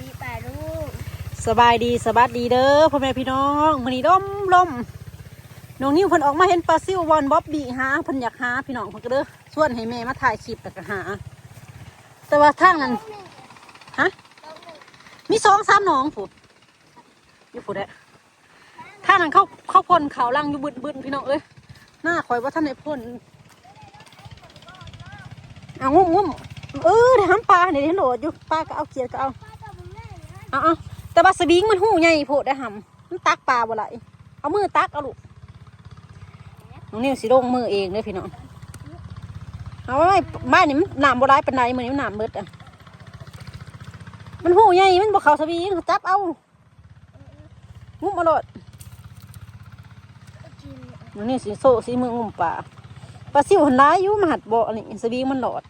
ดีป่าลูกสบายดีสบัสดีเด้อพ่อแม่พี่น้องมื้อนี้ร่มลมน้องนิ้วเพิ่นออกมาเห็นปลาซิววอนบ๊อบบี้หาเพิ่นอยากหาพี่น้องเพิ่นก็เด้อชวนให้แม่มาถ่ายคลิปแล้วก็หา แต่ว่าทางนั้นฮะมีสองสามหนองผู้อยู่ผู้ใดทางนั้นเขาเขาพ่นเขาลังอยู่บึนๆพี่น้องเอ้ยหน้าคอยว่าท่านได้พ่นเอางุ้มงุ้มเออได้ห้ำปลาเดี๋ยเห็นโหลดอยู่ปลาก็เอาเขียดก็เอา เอาเอาแต่ว่าสวิงมันหูใหญ่โพดได้หำมันตักปลาบ่ไหลเอามือตักเอาลูกน้องนิวสิลงมือเองเด้อพี่น้องเอาไว้บ้านนี่มันหนามบ่ร้ายปานใดมื้อนี้มันหนามเบิดอะมันหูใหญ่มันบ่เขาสวิงจับเอางุ้มเอาโลดน้องนิวสิโซสิมืองุ้มปลาปลาซิวหันร้ายอยู่มหัดบ่อนนี้สวิงมันหลอด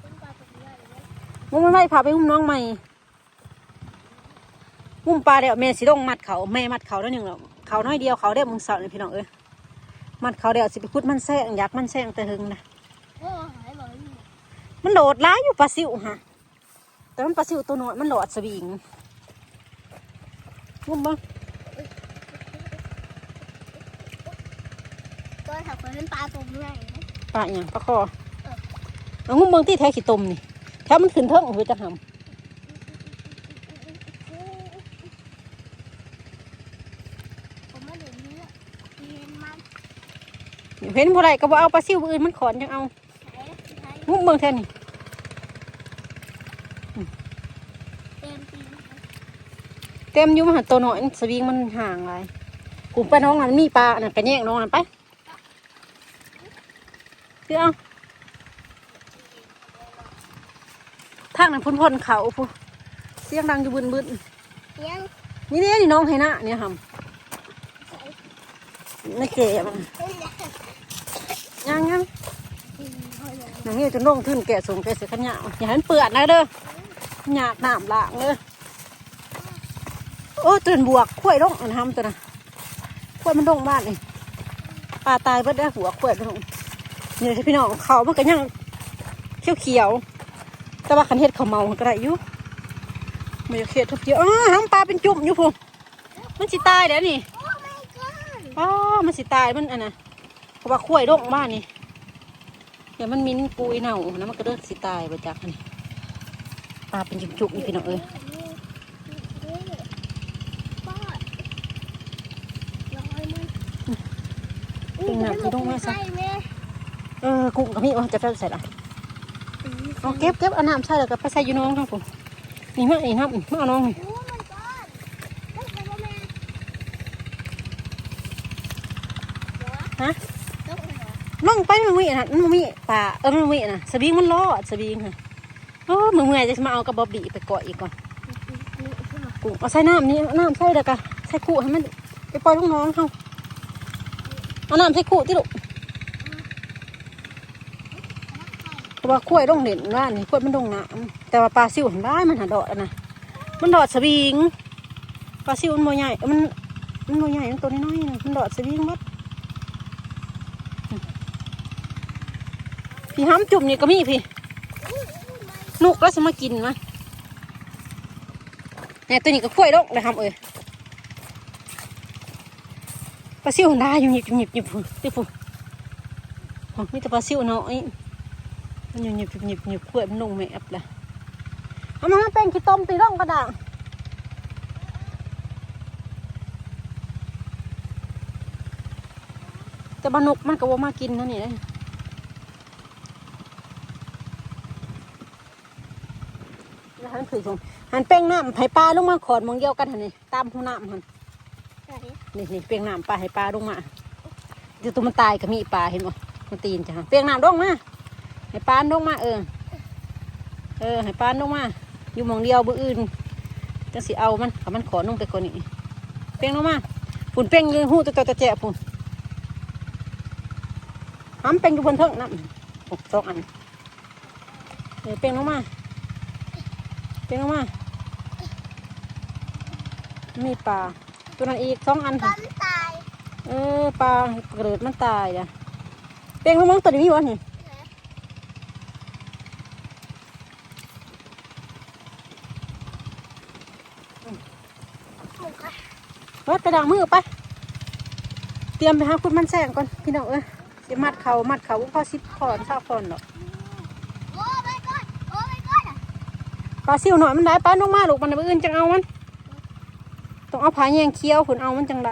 เป็นปลาตกเรือเลย งุ้ มมันไว้พาไปงุ้มน้องใหม่งุ้มปลาเดี๋ยวแม่สิลงมัดเขาแม่มัดเขาแล้วหนึงแล้วเขาน้อยเดียวเขาเด้อมึงเสาเนี่ยพี่น้องเอ้ยมัดเขาเดี๋ยวสิไปพุดมันแซงอยากมันแซงแต่หึงนะโอ้หายบอกอยู่มันโดดร้ายอยู่ปลาซิวฮะแต่มันปลาซิวตัวน้อยมันโดดสวิงงุ้มบ้างตัวถักเป็นปลาตกเรือเลยนะปลาอหย่างปลาคอเอางุ้มเบิ้งที่แท้ขี้ตมนี่แถวมันขึ้นเทิงหัวจะหผมไม่เห็นเนื้อเห็นมันำเห็นบ่ไรก็บ่เอาปลาซิวอื่นมันขอนจังเอาไหนไหนงุ้มเบิ้งแท่นี่เต็มตีนเต็มอยู่มาหาตัวน้อยสวิงมันห่างไรกลุ่มปลาน้องนั่นมีปลาน่ะกระแยงน้องนั่นไปคือเอาทางนั้นพุ่นพ่นเขาพูเสียงดังอยู่บึนบึนเลี้ยงๆนี่เนี่ยนี่น้องให้นะเนี่ยทำไม่เก๋มันเป็นแหละยังยังกินเขาเลยอย่างนี้จะน้องขึ้นแกะส่งแกะเสียขยะอย่าให้มันเปื่อนนะเด้อหยาดน้ำล้างเลยโอ้ตื่นบวกข้วยลงอันทำตัวน่ะข้วยมันลงบ้านนี่ปลาตายเบิดได้อหัวข้วยมันลงนี่เลยพี่น้องเขามันก็ยังเขียวเขียวๆ แต่ว่าคันเฮ็ดเขาวเมามันก็ได้อยู่มันจะเขียดทุกเดียวอ้าหางปลาเป็นจุ่มอยู่พุ่นมันสิตายแล้วนี่โอ้ my god อ๋อมันสิตายมันอันน่ะเพราะว่าข้วยลงบ้านนี่เดี๋ยวมันมิ้นปุยเน่าแล้วมันก็เลิกสิตายไปจากนี่ปลาเป็นจุ่มๆนี่พี่น้องเอ้ยป้าลอยมือเป็นหนักที่ต้องมาซะใช่ไหมเออกุ้งกับพี่ว่าจะใส่ละ เอาเก็บเก็บเอาน้ำใส่แล้วก็ไปใส่อยู่น้องครับผมนี่มานี่ครับมาเอาน้องนี่ฮะต้องเหรอน้องไปมันมีนะมันมีปลาเออมันมีนะสวิงมันรอสวิงค่ะโอ้มือเมื่อยจะมาเอากระบอกบีไปเกาะอีกก่อนกุ้งเอาใส่น้ำนี่น้ำใส่แล้วก็ใส่ขู่ให้มันไปปล่อยลูกน้องเขาเอาน้ำใส่ขู่ที่ลูกเพ ราะว่าข้วยต้องเด่นว่านี่ข้วยมันต้องน้ำแต่ว่าปลาซิวเห็นได้มันหาดอดนะมันดอดสวิงปลาซิวมันโมใหญ่มันมันโมใหญ่มันตัวน้อยๆนะมันดอดสวิงมัดพี่ห้ำจุ่มนี่ก็มีพี่ลูกก็จะมากินมะเนี่ยตัวนี้ก็คุ้ยลกนะครับเอ้ยปลาซิวได้อยู่หยิบหยิบหยิบพุ่นที่พุ่นอ๋อมีแต่ปลาซิวน้อย มันอยู่หยิบหยิบหยิบหยิบคุ้ยมันลงแม่บละเอามาแป้งขี้ต้มตีร่องกระด่างแต่บานุกมันก็ว่ามากินนั่นนี่เลยแล้วหันผือส่งหันเป้งน้ำให้ปลาลงมาขอนมองเดียวกันหันนี่ตามหูน้ำหันใช่นี่นี่เป้งน้ำปลาให้ปลาลงมาเดี๋ยวตัวมันตายก็มีปลาเห็นบ่มันตีนจ้ะเป้งน้ำลงมา ให้ปลาลงมาเออ เออ ให้ปลาลงมา อยู่หมองเดียวบืออื่นจังสิเอามันเอามันขอนุ่งไปก่อนนี่เป้งลงมาฝุ่นเป้งอยืนหูตัวตัวแจะฝุ่นห้ำเป้งอยู่บนเทิงน้ำหกสองอัน เออเป้งลงมา เป็นออกมา มีปลา ตัวนั้นอีกสองอันกัค่ะนตายเออปลาเกิดมันตายอะเป้งลูกมั้งตัวนี้มีวะนี่ ก่อน รถไปล้างมือไป เตรียมไปหาคุณมันแซงก่อนพี่น้องเอ้ยสิมัดเขามัดเขาพอสิบคอนเศร้าคอนหรอกโอ้ไปก่อนโอ้ไปก่อนอะปลาซิวหน่อยมันได้ปลาลงมาลูกมันเอาไปอื่นจังเอามันต้องเอาผาแยงเคี้ยวผลเอามันจังไร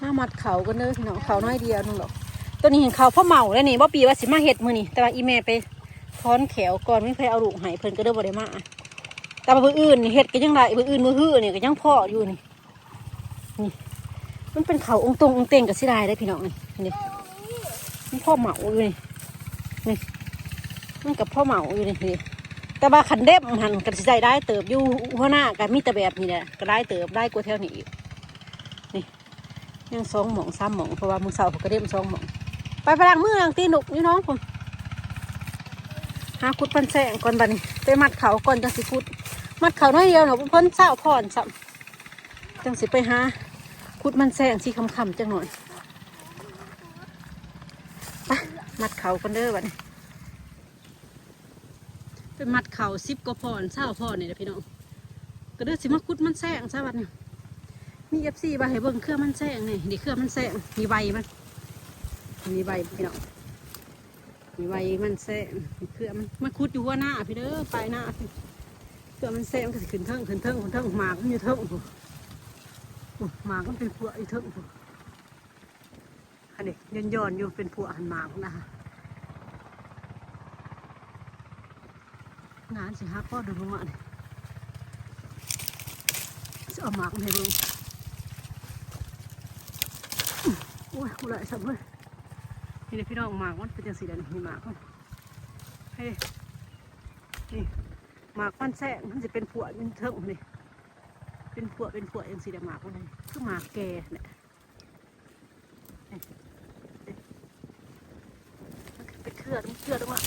ห้ามัดเขากันเด้อพี่น้องเขาน้อยเดียวนึงหรอกตัวนี้เห็นเขาพ่อเมาแล้วนี่บ่ปีว่าสิมาเห็ดมือนี่แต่ว่าอีแม่ไปถอนแขวก่อนไม่เคยเอาลูกใหายเพิ่นก็เด้อบ่ได้มา แต่ว่าเบอร์อื่นนี่เห็ดก็ยังไรเบอร์อื่นมือหื้อนี่ก็ยังพ่ออยู่นี่นี่ มันเป็นเขาองตรงองเต่งกับสิได้ได้พี่น้องนี่นี่มันพ่อเหมาอยู่นี่นี่มันกับพ่อเหมาอยู่นี่นี่แต่ว่าขันเด็บหันกันสิใจได้เติบอยู่หัวหน้ากันมีแต่แบบนี้แหละก็ได้เติบได้กว่าแถวนี้อีกนี่ยังสองหมองสามหมองเพราะว่ามือเสาผมก็เด็บสองหมองไปพลังมือลังตีหนุกนี่น้องผมหาคุดพันแสงก่อนบัดนี้ไปมัดเขาก่อนจังสิคุด มัดเขาน้อยเดียวหนูเพิ่นเศร้าพอนซ้ำจังสิไปหาคุดมันแสงสีคำๆจังหน่อยไปมัดเขากันเด้อบันี้เป็นมัดเข่าซิบก็พอนเศร้าพอนนี่แหละพี่น้องก็เด้อสิมาคุดมันแซงซะบัดนี้มีเอฟซีใบให้เบิ่งเครื่องมันแซงนี่นี่เครื่องมันแซงมีใบมันมีใบพี่น้องมีใบมันแซงเครื่องมันคุดอยู่ว่าหน้าพี่เด้อปลายหน้าพี่ เครื่อมันแซงก็สิขึ้นเทิงขึ้นเทิงขึ้นเทิงหมากมันอยู่เทิงพู้อู้หมากมันเป็นผัวอยู่เทิงพู้อันนี้ย้อนย้อนๆอยู่เป็นผัวหันหมากนะคะงานสิฮะพ่อดูมาเนี่ยจะเอาหมากมาให้เบิ่งโอ้ยกูไหลสับเลยนี่เลยพี่น้องหมากมันเป็นจังสีแดงนี่หมากมันเฮ้ยนี่ หมากมันแซงมันจะเป็นผัวเป็นเทิงนี่เป็นผัวเป็นผัวจังสีแดงหมากมันเลยคือหมากแก่เนี่ยนี่นี่มันเป็นเครือมันเครือตรงนั้น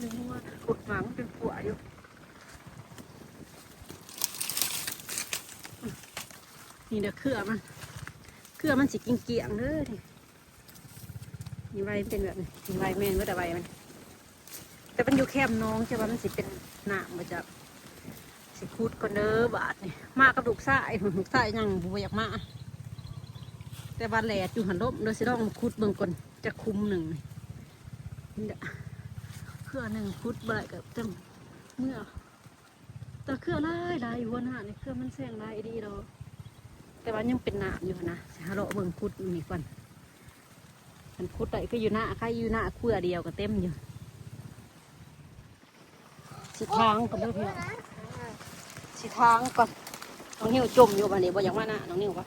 นึกว่าขุดหมามันเป็นผัวอยู่นี่เด้อเครือมันเครือมันสิกินเกียงเด้อนี่นี่ใบเป็นแบบนี้ใบแมนก็แต่ใบมัน แต่มันอยู่แคมน้องใช่ป่ะมันสิเป็นหนามมาจากสิคูดก่อนเด้อบาทนี่มากับลูกซ่ายลูกซ่ายยังบุอยากมาแต่บาดแหลดอยู่หันลบเดี๋ยสิต้องคูดเบิ่งก่อนจะคุมหนึ่งเด้อเครือหนึ่งพุดบ่ายกับจังเมื่อแต่เครื่อลายลายอยู่ว่าหน้าในเครื่อมันแซงลายดีเราแต่ว่ายังเป็นหนามอยู่นะสิฮะเราเบิ่งพุดนี่ก่อนมันพุดได้ก็อยู่หน้าใครอยู่หน้าเครือเดียวก็เต็มอยู่ สิทางก่อนเด้อพี่น้องสิทางก่อนน้องนิ้วจมอยู่บันนี้บ่อยากมาหน้าน้องนิ้วปะ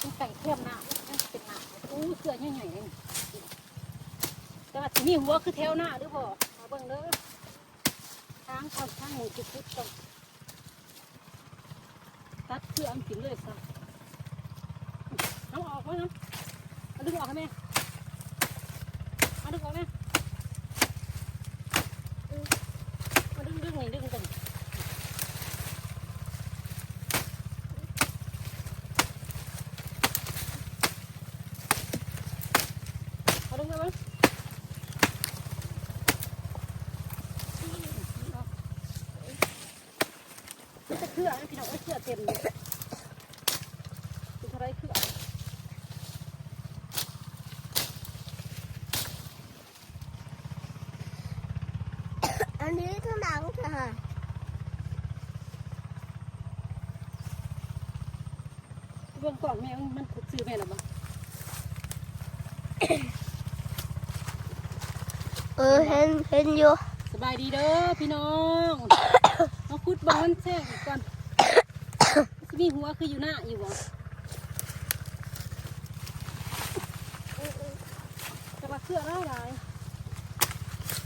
มันไก่เทียมหน้ามันเป็นหน้าอู้เครือใหญ่ๆเลยแต่ว่าที่นี่หัวคือแถวหน้าหรือบ่มาเบิ่งเด้อทางเขาทางหมูจุดพุดก่อนตัดเครืออันกินเลยซะเอาออกไว้นะเอาดึงออกให้แม่เอา ดึงออกแม่เอาดึงดึงนี่ดึงกันเอาดึงไปมั้ยมันจะเครือพี่น้องเครือเต็มเลยเป็นอะไรเครือ อันนี้ข้างหลังค่ะ เบื้องก่อนแม่มันมันซื้อแม่หรอบ้างเออเห็นเห็นอยู่สบายดีเด้อพี่น้องเอาคุดบอลแช่อีกก่อนสิมีหัวคืออยู่หน้าอยู่บ่แต่ว่าเครืออะไรหลาย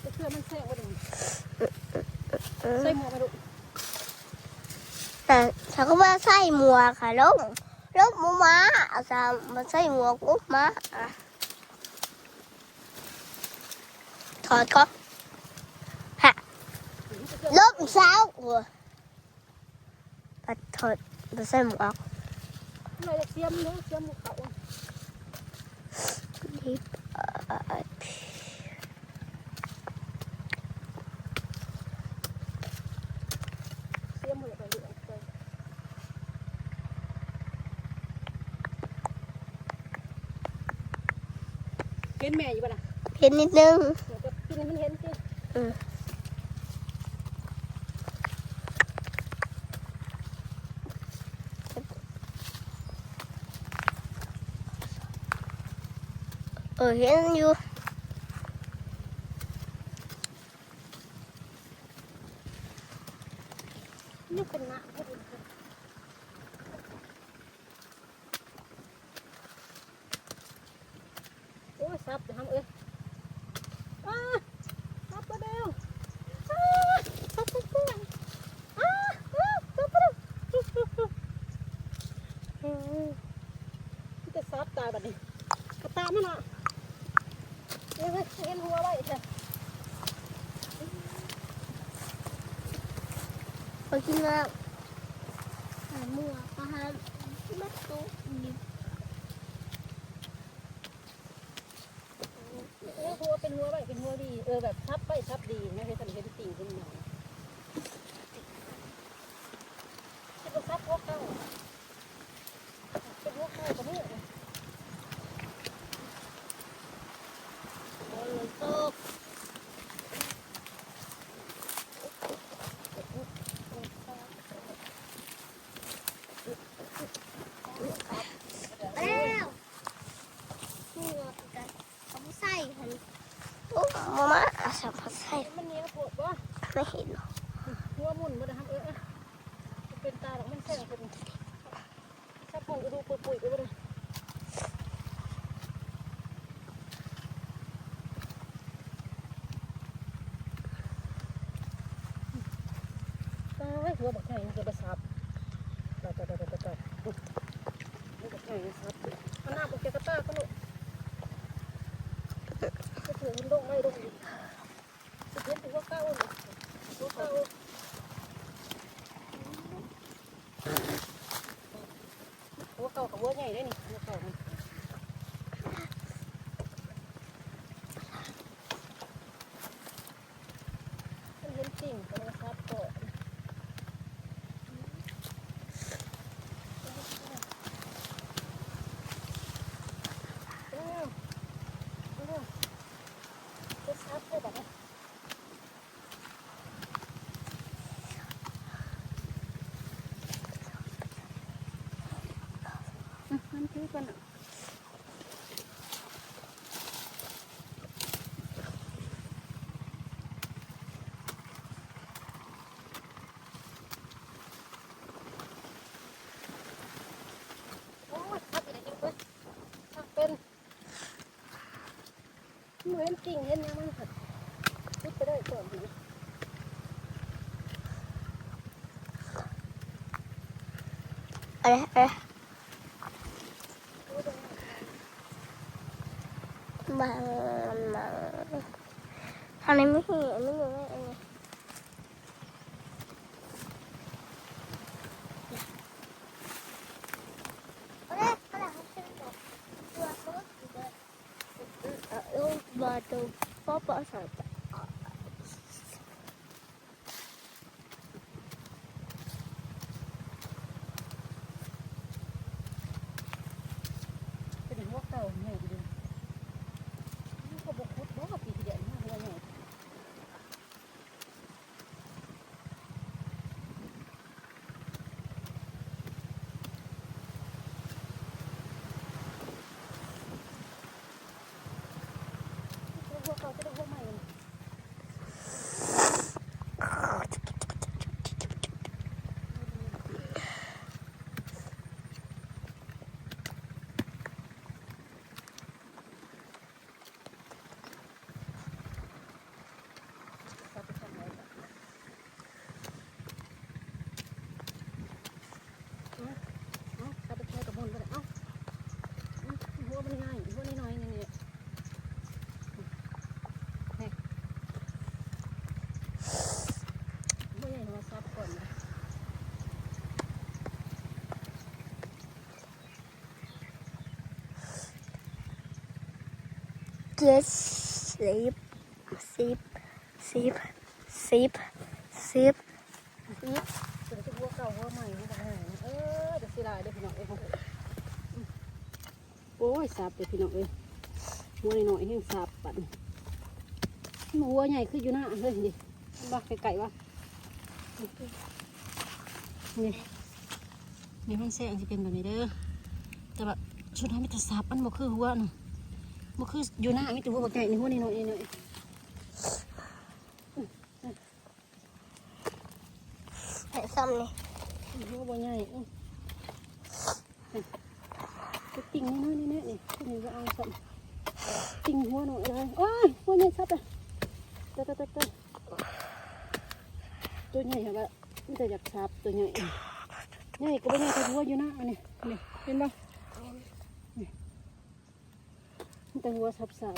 แต่เครือมันแช่ว่าดึงเออใส่หมวกมาดูแต่ฉันก็ว่าใส่หมวกค่ะลูก ลูกหมูม้าเอาซามาใส่หมวกลูกม้าอะถอดก็ฮะลูกสาวหัวปัดถอดมาใส่หมวก เราจะเตรียมเนื้อเตรียมหมูเขา ที่เอ่อ เห็นแม่อยู่ป่ะนะเห็นนิดนึงเดี๋ยวจะกินให้มันเห็นสิอืมเออเห็นอยู่ นี่เป็นหน้าพอดีโอ้ย ซับเดี๋ยวทำเอ้ยอ้าซับไปเร็วอาซับไปเรื่ยอาอาซับไปเร็วอืมที่จะซับตายแบบนี้กระตามมันอะเอ้ยเฮ้ยเห็นหัวไว้จ้ะพอกินแล้วหาเมื่อก็หามัดตู้ดิบ เออหัวเป็นหัวไว้เป็นหัวดีเออ แบบซับไปซับดีไม่ให้ทันเห็นติ่งขึ้นมาจะเป็นซับหัวเก้าเป็นหัวเก้ากับมือ ฝนตกแล้วนี่เรากันเอาใส่หันโอ้มามาเอาสับใส่ มันเนี้ยปวดวะไม่เห็นหรอก หัวหมุนมาทำเออเป็นตาหรอกมันแสงเป็นถ้าปุ่นก็ดูปุ๋ยๆไปเลยตายหัวบักไก่จะไปซับตายตายตายตายตายหัวบักไก่ซับมันหน้าบุกเกกตาก็ลูกจะถือมันลงไม่ลงอีกจะเห็นถึงว่าเก้าเลยหัวเก้า หัวเก่ากับหัวใหญ่ได้นี่หัวเก่ามันมันเห็นจริงก็เลยครับก่อนเอ้าเอ้าจะซับเลยแบบนี้มันคือ กันอะโอ้ยทับอีกแล้วจริงเว้ยทับเป็นเหมือนจริงเห็นยังมันหัดพุดไปได้ก่อนดีอะไรอะไรบางบาง อันนี้ไม่เห็นไม่รู้ไม่เองบาตูป๊อปสัง เป็นหัวเก่าใหญ่ดีนี่เขาบอกพุดบอกปีที่เดียวนี่หัวใหญ่ หัวเก่า จะได้หัวใหม่เขาไปทำอะไรกันเอ้าเอ้าเขาไปแค่กับมนต์ก็ได้เอ้าเอ้าหัวมันง่ายหัวน้อยๆนี่เนี่ย ไม่ใช่มาซับก่อนนะ เจ็ดสิบสิบสิบสิบสิบสิบเดี๋ยวจะหัวเก่าหัวใหม่หัวใหม่เออเดี๋ยวสิลายเดี๋ยวพี่น้องเอ้ยโอ้ยซับเดี๋ยวพี่น้องเอ้ยหัวหน่อยๆแห้งสาบปั่นหัวใหญ่ขึ้นอยู่หน้าเฮ้ยดิบ้าไก่ๆวะนี่นี่มันแสงจะเป็นแบบนี้เด้อแต่แบบชุดนั้นมีแต่สาบมันบ่คือหัวน่ะ บ่คืออยู่หน้ามีแต่หัวบักใหญ่ในหัวนี่หน่อยนี่หน่อยเห็นซ้ำนี่หัวบ่ใหญ่เอ้ยก็ติ่งน้อยๆนี่ๆนี่ตัวนี้ก็เอาสัมติ่งหัวหน่อยเลยโอ้ยหัวใหญ่ชัดเลยเตะเตะเตะเตะตัวใหญ่เหรอวะมันจะอยากชับตัวใหญ่ใหญ่ก็บ่ใหญ่แต่หัวอยู่หน้าอันนี้นี่เห็นปะนี่มัน แต่หัวสับสับ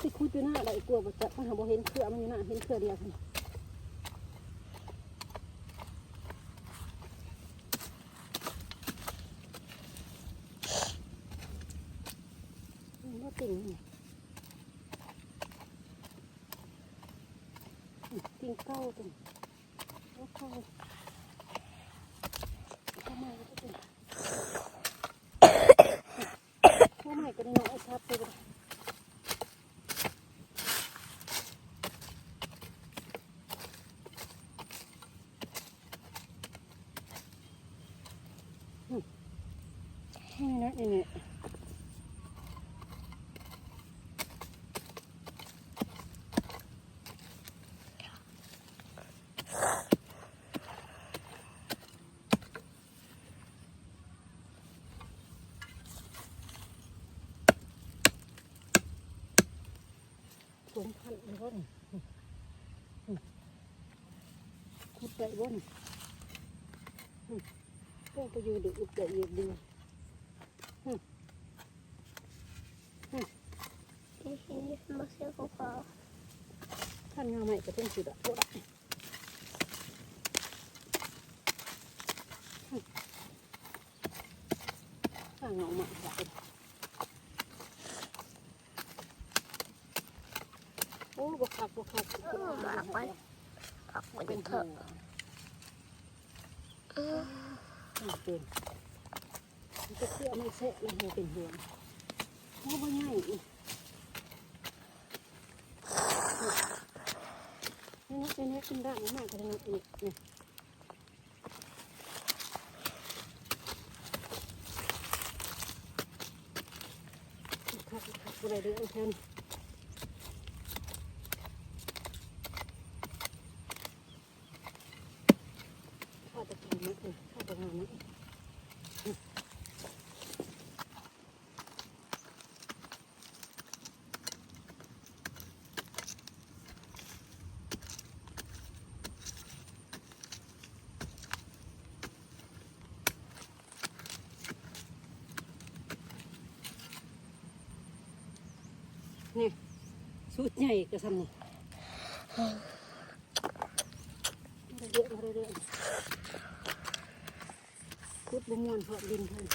ที่คุดอยู่หน้าอะไรกลัวบ่จะมันหาบ่เห็นเครือมันอยู่หน้าเห็นเครือเดียวมันก็ติ่งติ่งเก้าติ่งเข้า เข้ามาแล้วก็ติ่งเข้ามาก็ได้น้อยครับไปเลยให้นะนี่เนี่ย สวนพันธุ์บ่นขุดได้บ่นก็ไปอยู่ดูอุดได้เยอะดีที่เห็นนี่มาเสียของเขาท่านงาใหม่ก็ต้องสุดอะบ่ได้ข้างหนองใหม่ค่ะโอ้บกคักบกคัก ผักไปเป็นเถอะเออเป็นมันจะเชื่อไม่เสะแล้วหัวเป็นหัวโอ้บ่ง่ายอีกนี่นะเป็นเฮ็ดเป็นด้านมากก็ได้นี่นี่คักคับได้เรื่องแทนข้าตะกี้มั้ยข้าตะงานมั้ย นี่สูตรใหญ่ก็ทำนี่เรื่อยๆเรื่อยๆคุดบงวนเพาะดินเพิ่น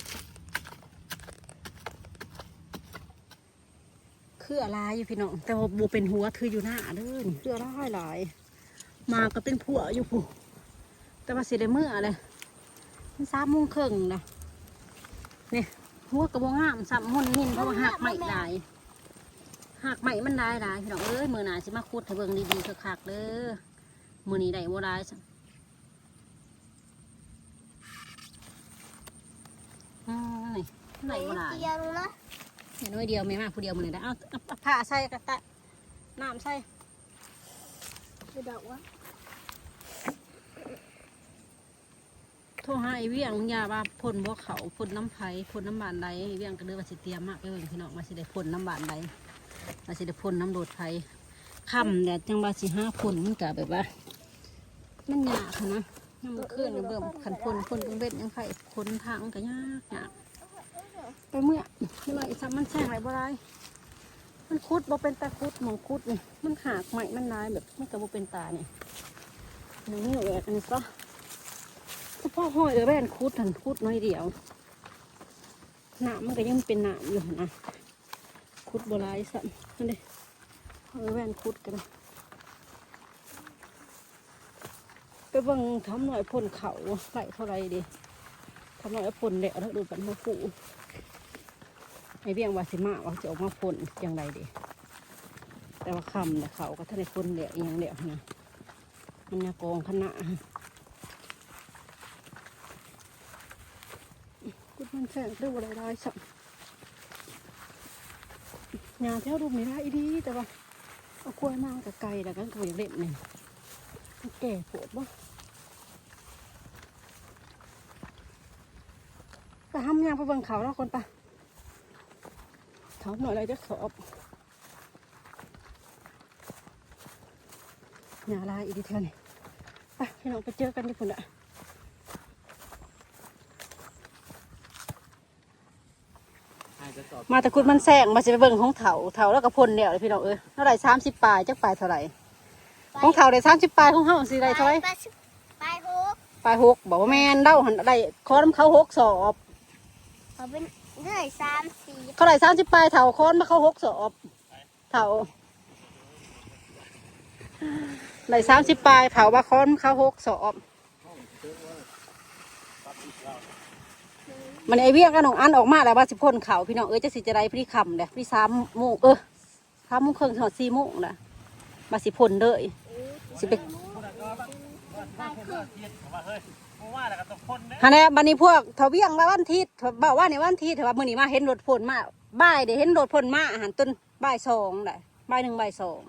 คืออะไรอยู่พี่น้องแต่ว่าโบเป็นหัวถืออยู่หน้าเด้อนี่คืออะไรหลาย มาก็เป็นผัวอยู่ผู้แต่ว่าสิได้เมื่อเลยมันสามโมงครึ่งนะนี่หัวกระบองามสามมุนมินเพราะว่าหักไม่หลาย หากใหม่มันได้หลายพี่น้องเอ้ยมือหนาสิมาคุดให้เบิ่งดีๆคักๆเด้อมือนี้ได้บ่ได้จ้ะอืมนี่ได้บ่ได้เตียงนะอย่าน้อยเดียวไม่มากผู้เดียวมือนี้ได้เอาผ้าใส่กระตะน้ำใส่ไปดอกวะโทรหาไอ้เวียงยาว่าพ่นบ่เขาพ่นน้ำไผ่พ่นน้ำบานใดไอ้เวียงก็เลยว่าสิเตรียมมากไปเบิ่งพี่น้องว่าสิได้พ่นน้ำบานใด ว่าสิได้พ่นน้ำโดดไผ่ค่ำเนี่จังว่าสิห้าพ่นมันก็แบบว่า มันยากนะน้ำมันขึ้นเบิ่มขันพ่นพ่นกังเบ็ดยังไข่คนทางมันก็ยากยากไปเมื่อนี่ว่าอีสัมมันแช่งไรบ่ได้มันคุดบ่เป็นตาคุดมองคุดนี่มันหากใหม่มันลายแบบมันก็บ่เป็นตาเนี่ยนี่นี่แหละอันนี้ก็เฉพาะห้อยเออแว่นคุดหันคุดน้อยเดียวหนามมันก็ยังเป็นหนามอยู่นะ คุดโบราณสัมนั่นเลยเออแว่นคุดกันไปเบิ่งทำหน่อยพ่นเขาไหลเท่าไรดิทำหน่อยพ่นแล้วแล้วดูกันมาผูไอเบี้ยงวาสิมาว่าจะออกมาพ่นอย่างไรดิแต่ว่าคำเนี่ยเขาก็ท่านในพ่นเดียวอย่างเดียวนะมันยากองขนาดกุดมันแสงเรื่องอะไรได้สัก งานเที่ยวรูปนี้ได้ดีแต่ว่าเอากล้วยมากกับไก่แล้วก็กล้วยเล็บเนี่ยแก่ปวดบ่ไปห้ามยางไปเบิ่งเขาแล้วคนปะเขาหน่อยอะไรจะสอบหนาลายอีกทีเท่านี้ไปพี่น้องไปเจอกันที่พุ่นละ ให้จะสอบ มาแต่คุณมันแซงมาจะไปเบิ่งของเถาเถาแล้วก็พ่นเดียวเลยพี่น้องเอ้ยเท่าไหร่สามสิบปลายจักปลายเท่าไหร่ของเถาได้สามสิบปลายของเฮาสิได้เท่าไหร่ไปสิไปหกปลายหกบอกว่าแมนเด้าหันได้คอนำเขาหกสอบเขาเป็นเรื่อยสามสี่เขาได้สามสิบปลายเถาคอนมาเขาหกสอบเถาได้สามสิบปลายเถาว่าคอนเขาหกสอบ มันไอเวียงกัน้องอันออกมาแล้วว่าสิพ่นเขาพี่น้องเอ้ยจะสิจะได้พี่คำเลยพี่สามโมงเออสามโมงครึ่องถึงสี่โมงนะมาสิพ่นเลยสิไปว่าเฮ้ยกูว่าแล้วก็ต้องพ่นนะฮะแน่บันนี้พวกเถาเวียงมาวันทิตย์บอกว่าในวันทิตย์แต่ว่ามื้อนี้มาเห็นรถพ่นมาบ่ายเดี๋ยวเห็นรถพ่นมาอาหารต้นบ่ายสองได้บ่ายหนึ่งบ่ายสอง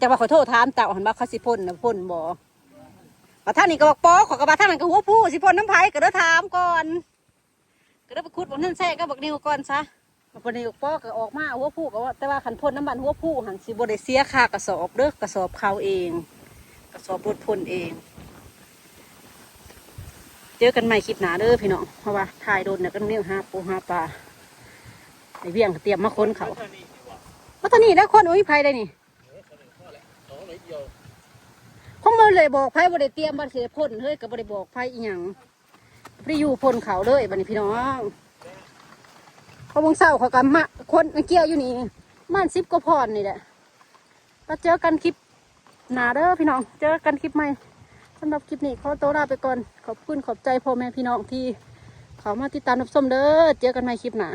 จะว่าขอโทษถามเต่าหันว่าเขาสิพ่นนะพ่นบ่ ว่าท่านนี่ก็บอกปอขอกระบาท่านนั้นก็หัวผู้สิพ่นน้ำไผ่ก็เด้อถามก่อนก็เด้อไปคุดบอกนั่นแท้ก็บอกนิวก่อนซะบอกนิวปอก็ออกมาหัวผู้ก็ว่าแต่ว่าขันพ่นน้ำมันหัวผู้หันสิบ่ได้เสียค่ากระสอบเด้อกระสอบเขาเอง กระสอบรถพ่นเอง เจอกันใหม่คลิปหนาเด้อพี่น้องเพราะว่าถ่ายโดนเนี่ยก็เนี่ยหาปูหาปลาไอเวียงเตรียมมาค้นเขาเท่านี้ดีกว่าว่าตอนนี้ได้คนอุ้ยไผได้นี่ เลยเดียวคงมาเลยบอกไผบ่ได้เตรียมบัดสิได้พ่นเฮ้ยก็บ่ได้บอกไผอีหยังบ่ได้อยู่พ่นเขาเลยบัดนี้พี่น้องพอมงเศร้าเขาก็มาคนเกี่ยวอยู่นี่มันสิบก็พอนนี่แหละแล้วเจอกันคลิปหนาเด้อพี่น้อง เจอกันคลิปใหม่สำหรับคลิปนี้ขอตัวลาไปก่อน ขอบคุณขอบใจพ่อแม่พี่น้องที่เขามาติดตามรับชมเด้อ เจอกันใหม่คลิปหน้า